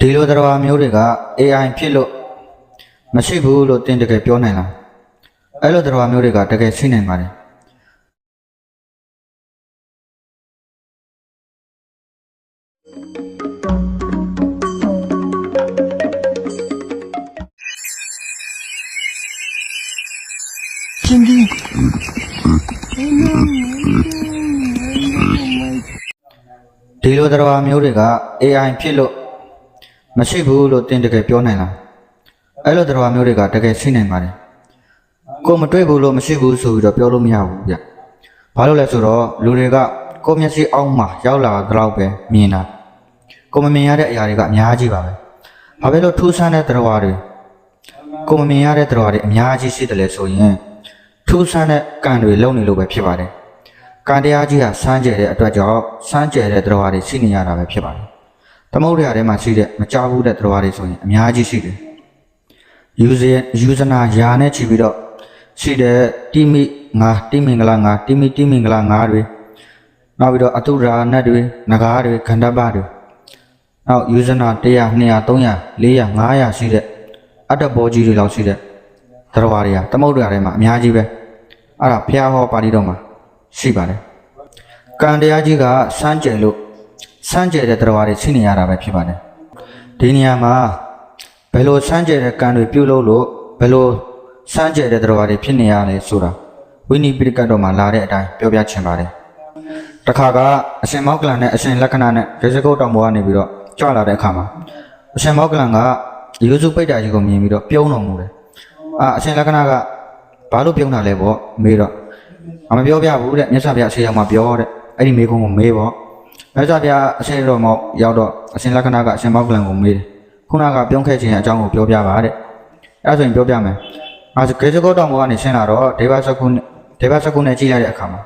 ဒီလိုတရားမျိုးတွေက AI ဖြစ်လို့မရှိဘူးလို့တင်တကယ်ပြောနိုင်လားအဲ့လိုတရားမျိုးတွေကတကယ်ရှိနိုင်ပါတယ်ဒီလိုတရားမျိုးတွေက AI ဖြစ်လို့ မရှိဘူးလို့တင်တကယ်ပြောနိုင်လားအဲ့လိုတရားမျိုးတွေကတကယ်ရှိနိုင်ပါတယ်ကိုမတွေ့ဘူးလို့မရှိဘူးဆိုပြီးတော့ပြောလို့မရဘူးဗျဘာလို့လဲဆိုတော့လူတွေကကိုယ့်မျက်စိအောက်မှာရောက်လာတော့ပဲမြင်တာကိုမမြင်ရတဲ့အရာတွေကအများကြီးပါပဲဘာဖြစ်လို့ထူးဆန်းတဲ့တရားတွေကိုမမြင်ရတဲ့တရားတွေအများကြီးရှိတယ်လဲဆိုရင်ထူးဆန်းတဲ့ကံတွေလုံနေလို့ပဲဖြစ်ပါတယ်ကံတရားကြီးဟာစမ်းကြဲတဲ့အတွက်ကြောင့်စမ်းကြဲတဲ့တရားတွေရှိနေရတာပဲဖြစ်ပါတယ်။ သမုဒ္ဒရာထဲမှာရှိတဲ့မကြဘူးတဲ့တရားတွေဆိုရင်အများကြီးရှိတယ်။ user user နာယာနဲ့ချီပြီးတော့ရှိတဲ့တိမိငါတိမင်္ဂလာငါတိမိတိမင်္ဂလာငါတွေနောက်ပြီးတော့အတုရာနတ်တွေငကားတွေခန္ဓာပတွေနောက် user နာ100 200 300 400 500ရှိတဲ့အတ္တဘောကြီးတွေလောက်ရှိတဲ့တရားတွေကသမုဒ္ဒရာထဲမှာအများကြီးပဲအဲ့ဒါဖျားဟောပါဠိတော်မှာရှိပါတယ်။ကံတရားကြီးကစမ်းကြယ်လို့ စမ်းကြယ်တဲ့တရားတွေရှိနေရတာပဲဖြစ်ပါတယ်။ဒီနေရာမှာဘယ်လိုစမ်းကြယ်တဲ့ကံတွေပြုလုပ်လို့ဘယ်လိုစမ်းကြယ်တဲ့တရားတွေဖြစ်နေရလဲဆိုတာဝိနည်းပိဋကတ်တော်မှာလာတဲ့အတိုင်းပြောပြချင်ပါတယ်။တစ်ခါကအရှင်မောက္ကလန်နဲ့အရှင်လက္ခဏာနဲ့ရေစကုတ်တော်မူကနေပြီးတော့ကြွလာတဲ့အခါမှာအရှင်မောက္ကလန်ကယေစုပိဋ္ဌာကြီးကိုမြင်ပြီးတော့ပြုံးတော်မူတယ်။အာအရှင်လက္ခဏာကဘာလို့ပြုံးတာလဲပေါ့မေးတော့အမပြောပြဘူးတဲ့မြတ်စွာဘုရားအရှိရောက်မှာပြောတဲ့အဲ့ဒီမေကုန်းကိုမေးပေါ့ မြတ်စွာဘုရားအရှိတော်မောက်ရောက်တော့အရှင်လက္ခဏာကအရှင်မောက်ကလန်ကိုမေးတယ်ခုနကပြုံးခဲ့ခြင်းအကြောင်းကိုပြောပြပါတဲ့အဲ့ဒါဆိုရင်ပြောပြမယ်အဲဒါကေဇဂောတောင်ဘောကနေရှင်းလာတော့ဒေဝစကုနဲ့ဒေဝစကုနဲ့ကြည့်လိုက်တဲ့အခါမှာ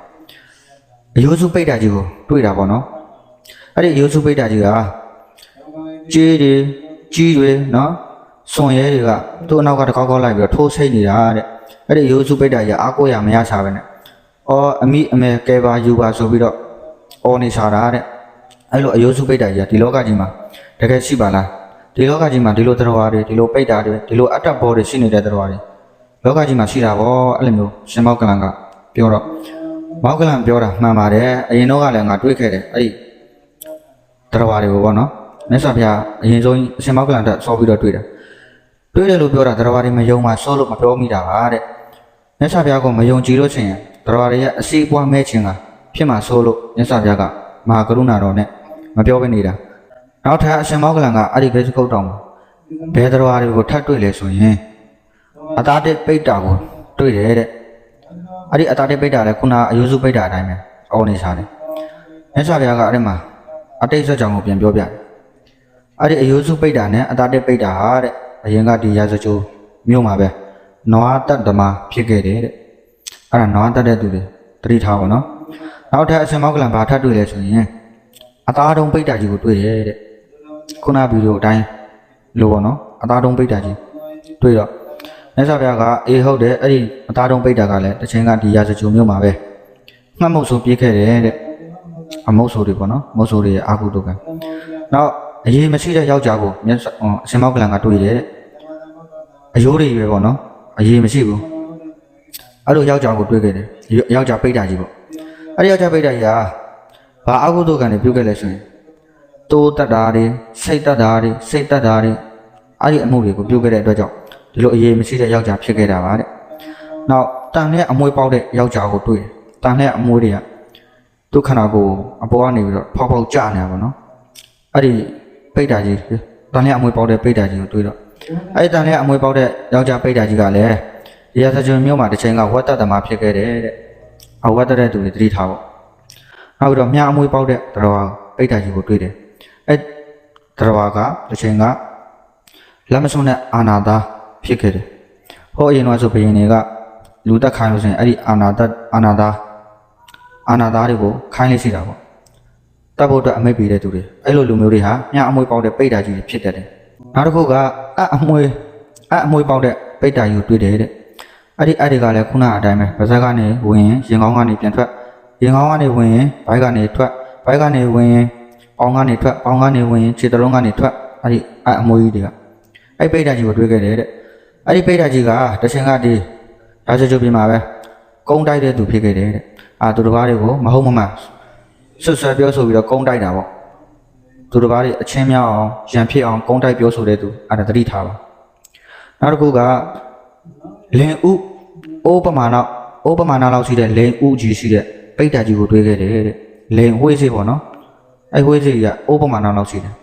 အယိုးစုပိတ်တာကြီးကိုတွေ့တာပေါ့နော်အဲ့ဒီအယိုးစုပိတ်တာကြီးကကြေးတွေကြီးတွေနော်စွန်ရဲတွေကသူ့အနောက်ကတစ်ခေါက်ခေါက်လိုက်ပြီးတော့ထိုးဆိတ်နေတာတဲ့အဲ့ဒီအယိုးစုပိတ်တာကြီးကအားကိုးရမရစားပဲနဲ့အော်အမိအမေကဲပါယူပါဆိုပြီးတော့အော်နေစားတာတဲ့ အဲ့လိုအယိုးစုပိတ်တာကြီးကဒီလောကကြီးမှာတကယ်ရှိပါလားဒီလောကကြီးမှာဒီလိုတရားတွေဒီလိုပိတ်တာတွေဒီလိုအတ္တဘောတွေရှိနေတဲ့တရားတွေလောကကြီးမှာရှိတာဗောအဲ့လိုမျိုးရှင်မောက်ကလန်ကပြောတော့မောက်ကလန်ပြောတာမှန်ပါတယ်အရင်တော့ကလည်းငါတွေးခဲ့တယ်အဲ့ဒီတရားတွေကိုဗောနော်မြတ်စွာဘုရားအရင်ဆုံးရှင်မောက်ကလန်တက်ဆောပြီးတော့တွေးတယ်တွေးတယ်လို့ပြောတာတရားတွေမယုံမှဆောလို့မပြောမိတာပါတဲ့မြတ်စွာဘုရားကိုမယုံကြည်လို့ရှိရင်တရားတွေရဲ့အစီအပွားမဲ့ခြင်းကဖြစ်မှာဆိုလို့မြတ်စွာဘုရားကမဟာကရုဏာတော်နဲ့ မပြောဘဲနေတာနောက်ထပ်အရှင်မောကလန်ကအဲ့ဒီဂိတ်ကုတ်တော်မှာဘယ်တရားတွေကိုထပ်တွေ့လဲဆိုရင်အတာတိပိတ္တာကိုတွေ့တယ်တဲ့အဲ့ဒီအတာတိပိတ္တာလည်းခုနအယုစုပိတ္တာအတိုင်းပဲအော်နေစားတယ်မြတ်စွာဘုရားကအဲ့ဒီမှာအတိတ်ဆက်ကြောင့်ကိုပြန်ပြောပြတယ်အဲ့ဒီအယုစုပိတ္တာနဲ့အတာတိပိတ္တာဟာတဲ့အရင်ကဒီရာဇချိုးမြို့မှာပဲနွားတတ်ဓမ္မဖြစ်ခဲ့တယ်တဲ့အဲ့ဒါနွားတတ်တဲ့သူတွေတတိထားပါနော်နောက်ထပ်အရှင်မောကလန်ဘာထပ်တွေ့လဲဆိုရင် အသားတုံးပိတ်တာကြီးကိုတွေ့တယ်တဲ့ခုနဗီဒီယိုအတိုင်းလို့ပေါ့နော်အသားတုံးပိတ်တာကြီးတွေ့တော့မြတ်စွာဘုရားကအေးဟုတ်တယ်အဲ့ဒီအသားတုံးပိတ်တာကလည်းတစ်ချိန်ကဒီရာဇဂျုံမြို့မှာပဲမှတ်မုတ်ဆိုပြေးခဲ့တယ်တဲ့အမုတ်ဆိုတွေပေါ့နော်မုတ်ဆိုတွေရဲ့အာဟုတုကံနောက်အရေးမရှိတဲ့ယောက်ျားကိုမြတ်စွာအရှင်မောကလန်ကတွေ့တယ်တဲ့အယိုးတွေပဲပေါ့နော်အရေးမရှိဘူးအဲ့လိုယောက်ျားကိုတွေ့ခဲ့တယ်ယောက်ျားပိတ်တာကြီးပေါ့အဲ့ဒီယောက်ျားပိတ်တာကြီးက ဘာအကုသိုလ်ကံတွေပြုခဲ့လဲဆိုရင်တိုးတက်တာတွေစိတ်တက်တာတွေစိတ်တက်တာတွေအဲ့ဒီအမှုတွေကိုပြုခဲ့တဲ့အတွက်ကြောင့်ဒီလိုအရေးမရှိတဲ့ယောက်ျားဖြစ်ခဲ့တာပါတဲ့နောက်တန်နဲ့အမွေပေါက်တဲ့ယောက်ျားကိုတွေ့တယ်တန်နဲ့အမွေတွေကဒုက္ခနာကိုအပေါ်ကနေပြီးတော့ဖောက်ဖောက်ကျနေတာပေါ့နော်အဲ့ဒီပိတ်တာကြီးတန်နဲ့အမွေပေါက်တဲ့ပိတ်တာကြီးကိုတွေ့တော့အဲ့ဒီတန်လေးအမွေပေါက်တဲ့ယောက်ျားပိတ်တာကြီးကလည်းဒီရသကျွန်းမြို့မှာတစ်ချိန်ကဝတ်တတ်သမားဖြစ်ခဲ့တယ်တဲ့အဝတ်တတ်တဲ့သူတွေသတိထားပေါ့ နောက်ပြီးတော့မြားအမွေပေါက်တဲ့တော်ပိတ်တာကြီးကိုတွေ့တယ်အဲ့တော်ကတစ်ချိန်ကလက်မဆုံးတဲ့အာနာသားဖြစ်ခဲ့တယ်ဟောအရင်တော့ဆိုဘယင်တွေကလူတက်ခိုင်းလို့ဆိုရင်အဲ့ဒီအာနာတအာနာသားအာနာသားတွေကိုခိုင်းလိုက်စီတာပေါ့တပ်ဖို့အတွက်အမိတ်ပေးတဲ့သူတွေအဲ့လိုလူမျိုးတွေဟာမြားအမွေပေါက်တဲ့ပိတ်တာကြီးတွေဖြစ်တတ်တယ်နောက်တစ်ခုကအအမွေအအမွေပေါက်တဲ့ပိတ်တာယူတွေ့တယ်တဲ့အဲ့ဒီအဲ့ဒီကလည်းခုနအတိုင်းပဲဗဇက်ကနေဝင်ရင်ရင်ကောင်းကနေပြန်ထွက် ရင်ကောင်းကနေဝင်ရင်ဘိုက်ကနေထွက်ဘိုက်ကနေဝင်ရင်ပေါင်းကနေထွက်ပေါင်းကနေဝင်ရင်ခြေတလုံးကနေထွက်အဲ့ဒီအအမွေးကြီးတွေကအဲ့ပိဋကကြီးကိုတွေ့ခဲ့တယ်တဲ့အဲ့ဒီပိဋကကြီးကတရှင်ကဒီရာဇဂိုပြင်မှာပဲကုန်းတိုက်တဲ့သူဖြစ်ခဲ့တယ်တဲ့အာသူတစ်ပါးတွေကိုမဟုတ်မမှန်ဆွဆွဲပြောဆိုပြီးတော့ကုန်းတိုက်တာပေါ့သူတစ်ပါးတွေအချင်းများအောင်ရံဖြစ်အောင်ကုန်းတိုက်ပြောဆိုတဲ့သူအဲ့ဒါသတိထားပါနောက်တစ်ခုကလင်ဥအိုးပမာဏအိုးပမာဏလောက်ရှိတဲ့လင်ဥကြီးရှိတဲ့ ပိဋကကြီးကိုတွေ့ခဲ့တယ်တဲ့လင်ဝှေးစေးပေါ့နော်အဲ့ဝေးစီကဥပမာဏလောက်ရှိတယ်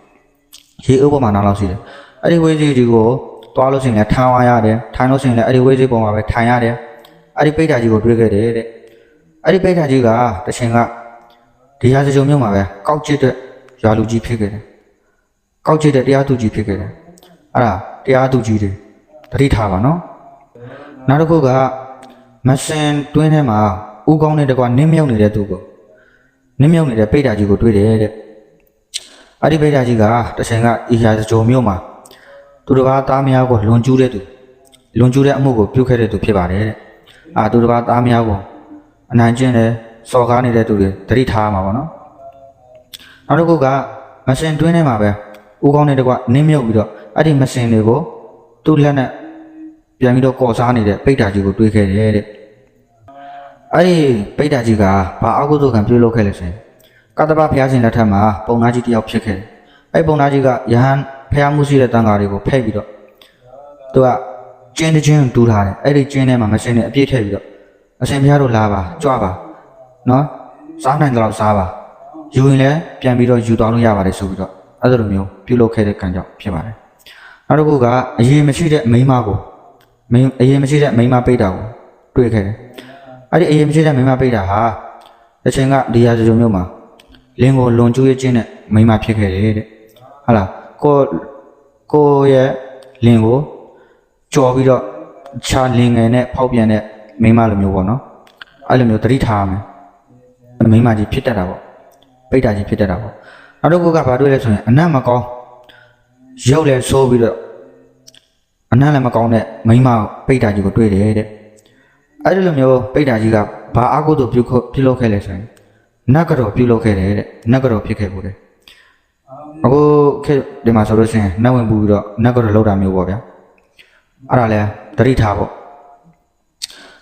ရေဥပမာဏလောက်ရှိတယ်အဲ့ဒီဝေးစီဒီကိုတွားလို့ရှိရင်လည်းထိုင်သွားရတယ်ထိုင်လို့ရှိရင်လည်းအဲ့ဒီဝေးစီပုံမှာပဲထိုင်ရတယ်အဲ့ဒီပိဋကကြီးကိုတွေ့ခဲ့တယ်တဲ့အဲ့ဒီပိဋကကြီးကတချင်ကဒီဟာစကြုံမြို့မှာပဲကောက်ကျစ်တဲ့ရွာလူကြီးဖြစ်ခဲ့တယ်ကောက်ကျစ်တဲ့တရားသူကြီးဖြစ်ခဲ့တယ်အဲ့ဒါတရားသူကြီးတွေတတိထားပါနော်နောက်တစ်ခုကမစင်တွင်းထဲမှာ ဥကောင်းတဲ့တကွာနင်းမြုပ်နေတဲ့သူကိုနင်းမြုပ်နေတဲ့ပိဋကကြီးကိုတွေ့တယ်တဲ့အဲ့ဒီပိဋကကြီးကတချင်ကအီယာစကြုံမြို့မှာသူတစ်ပါးသားမယားကိုလွန်ကျူးတဲ့သူလွန်ကျူးတဲ့အမှုကိုပြုခဲ့တဲ့သူဖြစ်ပါတယ်တဲ့အာသူတစ်ပါးသားမယားကိုအနိုင်ကျင့်တယ်စော်ကားနေတဲ့သူတွေတတိထားမှာပေါ့နော်နောက်တစ်ခုကမစင်တွင်းထဲမှာပဲဦးကောင်းတဲ့တကွနင်းမြုပ်ပြီးတော့အဲ့ဒီမစင်တွေကိုသူ့လက်နဲ့ပြန်ပြီးတော့ကော်စားနေတဲ့ပိဋကကြီးကိုတွေ့ခဲ့တယ်တဲ့ အဲ့ဒီပိဋကကြီးကဘာအကုသိုလ်ကံပြုလုပ်ခဲ့လဲဆိုရင်ကတ္တပဘုရားရှင်လက်ထက်မှာပုံနာကြီးတစ်ယောက်ဖြစ်ခဲ့တယ်။အဲ့ဒီပုံနာကြီးကယဟန်ဖျားမှုရှိတဲ့တန်ဃာတွေကိုဖဲ့ပြီးတော့သူကကျင်းတစ်ချင်းတူးထားတယ်။အဲ့ဒီကျင်းထဲမှာမရှင်နဲ့အပြည့်ထည့်ပြီးတော့အရှင်ဘုရားတို့လာပါကြွပါနော်စားနိုင်တော့စားပါယူရင်လည်းပြန်ပြီးတော့ယူသွားလို့ရပါတယ်ဆိုပြီးတော့အဲ့လိုမျိုးပြုလုပ်ခဲ့တဲ့ကံကြောင့်ဖြစ်ပါတယ်။နောက်တစ်ခုကအရေးမရှိတဲ့မိန်းမကိုမိန်းအရေးမရှိတဲ့မိန်းမပိတ်တာကိုတွေ့ခဲ့တယ်။ အဲ့ဒီအရင်မရှိတဲ့မိန်းမပိတ်တာဟာတစ်ချိန်ကဒီရာဇဂျုံမြို့မှာလင်းကိုလွန်ကျူးရခြင်းနဲ့မိန်းမဖြစ်ခဲ့တယ်တဲ့ဟုတ်လားကိုကိုရဲ့လင်းကိုကြော်ပြီးတော့ခြာလင်းငယ်နဲ့ဖောက်ပြန်တဲ့မိန်းမလိုမျိုးပေါ့နော်အဲ့လိုမျိုးသတိထားရမယ်မိန်းမကြီးဖြစ်တတ်တာပေါ့ပိတ်တာကြီးဖြစ်တတ်တာပေါ့နောက်တစ်ခုကဘာတွေ့လဲဆိုရင်အနတ်မကောင်းရုပ်လည်းဆိုးပြီးတော့အနတ်လည်းမကောင်းတဲ့မိန်းမပိတ်တာကြီးကိုတွေ့တယ်တဲ့ အဲ့ဒီလိုမျိုးပိဋ္ဌာကြီးကဘာအကုသို့ပြုခပြုလုပ်ခဲ့လဲဆိုရင်နတ်ကတော်ပြုလုပ်ခဲ့တယ်တဲ့နတ်ကတော်ဖြစ်ခဲ့ဘူးတဲ့အခုခေတ်ဒီမှာဆိုလို့ရှိရင်နတ်ဝင်ပူပြီးတော့နတ်ကတော်လောက်တာမျိုးပေါ့ဗျာအဲ့ဒါလဲတတိထားပေါ့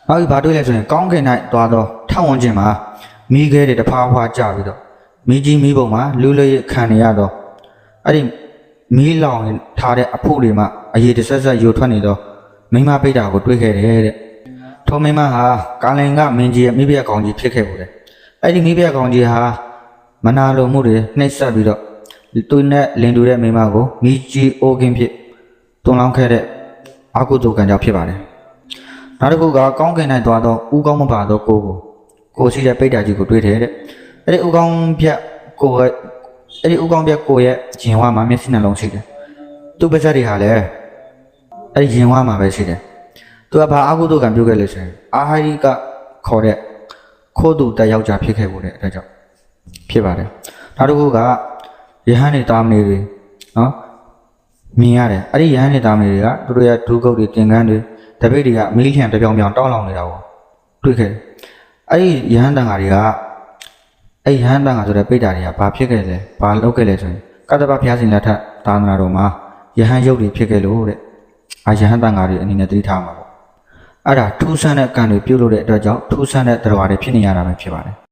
နောက်ပြီးဘာတွေ့လဲဆိုရင်ကောင်းကင်၌တွားတော့ထောက်ဝင်ခြင်းမှာမိခဲတွေတဖားဖွားကြပြီးတော့မိကြီးမိဘုံမှာလူလျက်ခံနေရတော့အဲ့ဒီမီးလောင်ထားတဲ့အဖို့တွေမှာအရေးတဆက်ဆက်ယူထွက်နေတော့မိန်းမပိဋ္ဌာကိုတွေ့ခဲ့တယ်တဲ့ ထုံမင်းမဟာကာလင်ကမင်းကြီးရဲ့မိဖုရားကောင်ကြီးဖြစ်ခဲ့ဘူးလေအဲ့ဒီမိဖုရားကောင်ကြီးဟာမနာလိုမှုတွေနှိပ်စက်ပြီးတော့သူနဲ့လင်တူတဲ့မိန်းမကိုမိကြီးအိုးကင်းဖြစ်တွန်းလောင်းခဲ့တဲ့အကုသိုလ်ကံကြောင့်ဖြစ်ပါတယ်နောက်တစ်ခုကကောင်းကင်၌တွားတော့ဥကောင်းမပါတော့ကိုကိုကိုရှိတဲ့ပိဋကကြီးကိုတွေ့တယ်တဲ့အဲ့ဒီဥကောင်းပြက်ကိုရဲ့အဲ့ဒီဥကောင်းပြက်ကိုရဲ့ဂျင်ဝါမှာမျက်စိနှလုံးရှိတယ်သူ့ပါးစပ်တွေဟာလည်းအဲ့ဒီဂျင်ဝါမှာပဲရှိတယ် သူကဘာအကုသိုလ်ကံပြုခဲ့လဲဆိုရင်အာဟာရိကခေါ်တဲ့ခိုးသူတက်ယောက်ျားဖြစ်ခဲ့ဖို့တဲ့အတွက်ကြောင့်ဖြစ်ပါတယ်နောက်တစ်ခုကယဟန်နေတာမဏေတွေနော်မြင်ရတယ်အဲ့ဒီယဟန်နေတာမဏေတွေကသူတို့ရဲ့ဒုက္ခတွေတင်ကန်းတွေတပိတ်တွေကမီးလျံတစ်ပြောင်ပြောင်တောင်းလောင်နေတာကိုတွေ့ခဲ့တယ်အဲ့ဒီယဟန်တန်ဃာတွေကအဲ့ဒီယဟန်တန်ဃာဆိုတဲ့ပိဋ္ဌာတွေကဘာဖြစ်ခဲ့လဲဘာလုပ်ခဲ့လဲဆိုရင်ကတ္တပဘုရားရှင်လက်ထက်သာသနာတော်မှာယဟန်ရုပ်တွေဖြစ်ခဲ့လို့တဲ့အာယဟန်တန်ဃာတွေအနေနဲ့သတိထားမှာပေါ့ အဲ့ဒါထူးဆန်းတဲ့ကံတွေပြုတ်လို့တဲ့အတွက်ကြောင့်ထူးဆန်းတဲ့တရားတွေဖြစ်နေရတာပဲဖြစ်ပါတယ်